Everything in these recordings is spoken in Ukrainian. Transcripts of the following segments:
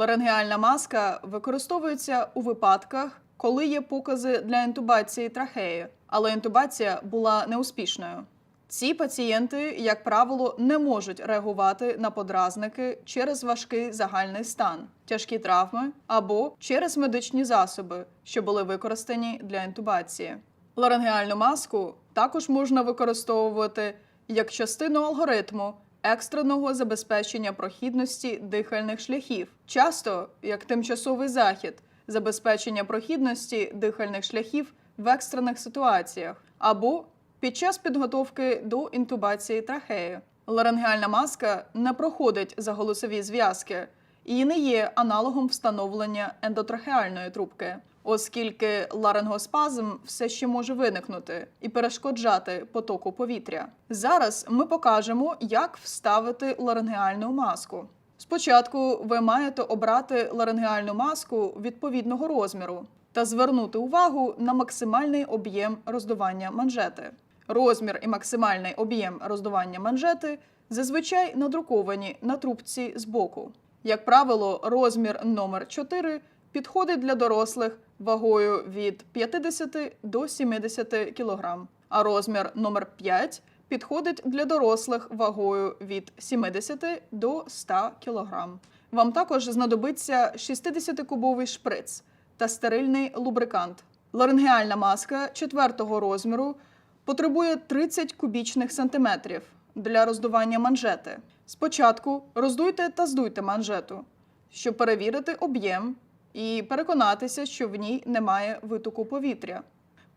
Ларингеальна маска використовується у випадках, коли є покази для інтубації трахеї, але інтубація була неуспішною. Ці пацієнти, як правило, не можуть реагувати на подразники через важкий загальний стан, тяжкі травми або через медичні засоби, що були використані для інтубації. Ларингеальну маску також можна використовувати як частину алгоритму екстреного забезпечення прохідності дихальних шляхів, часто як тимчасовий захід забезпечення прохідності дихальних шляхів в екстрених ситуаціях або під час підготовки до інтубації трахеї. Ларингеальна маска не проходить за голосові зв'язки і не є аналогом встановлення ендотрахеальної трубки, оскільки ларингоспазм все ще може виникнути і перешкоджати потоку повітря. Зараз ми покажемо, як вставити ларингеальну маску. Спочатку ви маєте обрати ларингеальну маску відповідного розміру та звернути увагу на максимальний об'єм роздування манжети. Розмір і максимальний об'єм роздування манжети зазвичай надруковані на трубці збоку. Як правило, розмір номер 4 підходить для дорослих вагою від 50 до 70 кг, а розмір номер 5 підходить для дорослих вагою від 70 до 100 кг. Вам також знадобиться 60-кубовий шприц та стерильний лубрикант. Ларингеальна маска четвертого розміру потребує 30 кубічних сантиметрів для роздування манжети. Спочатку роздуйте та здуйте манжету, щоб перевірити об'єм і переконатися, що в ній немає витоку повітря.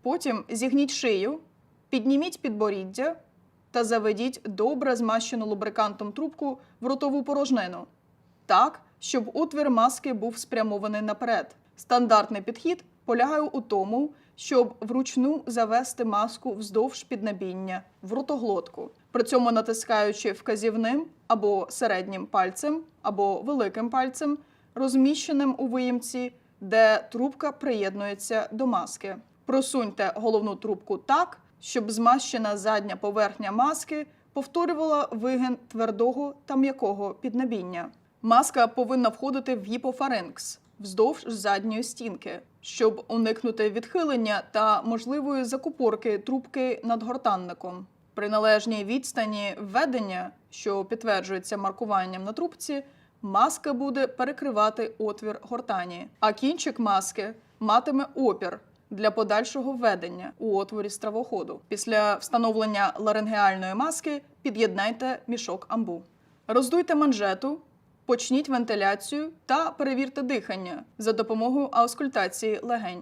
Потім зігніть шию, підніміть підборіддя та заведіть добре змащену лубрикантом трубку в ротову порожнину так, щоб отвір маски був спрямований наперед. Стандартний підхід полягає у тому, щоб вручну завести маску вздовж піднебіння в ротоглотку, при цьому натискаючи вказівним або середнім пальцем, або великим пальцем, розміщеним у виємці, де трубка приєднується до маски. Просуньте головну трубку так, щоб змащена задня поверхня маски повторювала вигин твердого та м'якого піднебіння. Маска повинна входити в гіпофаринкс вздовж задньої стінки, щоб уникнути відхилення та можливої закупорки трубки над гортанником. При належній відстані введення, що підтверджується маркуванням на трубці, маска буде перекривати отвір гортані, а кінчик маски матиме опір для подальшого введення у отворі стравоходу. Після встановлення ларингеальної маски під'єднайте мішок амбу. Роздуйте манжету, почніть вентиляцію та перевірте дихання за допомогою аускультації легень.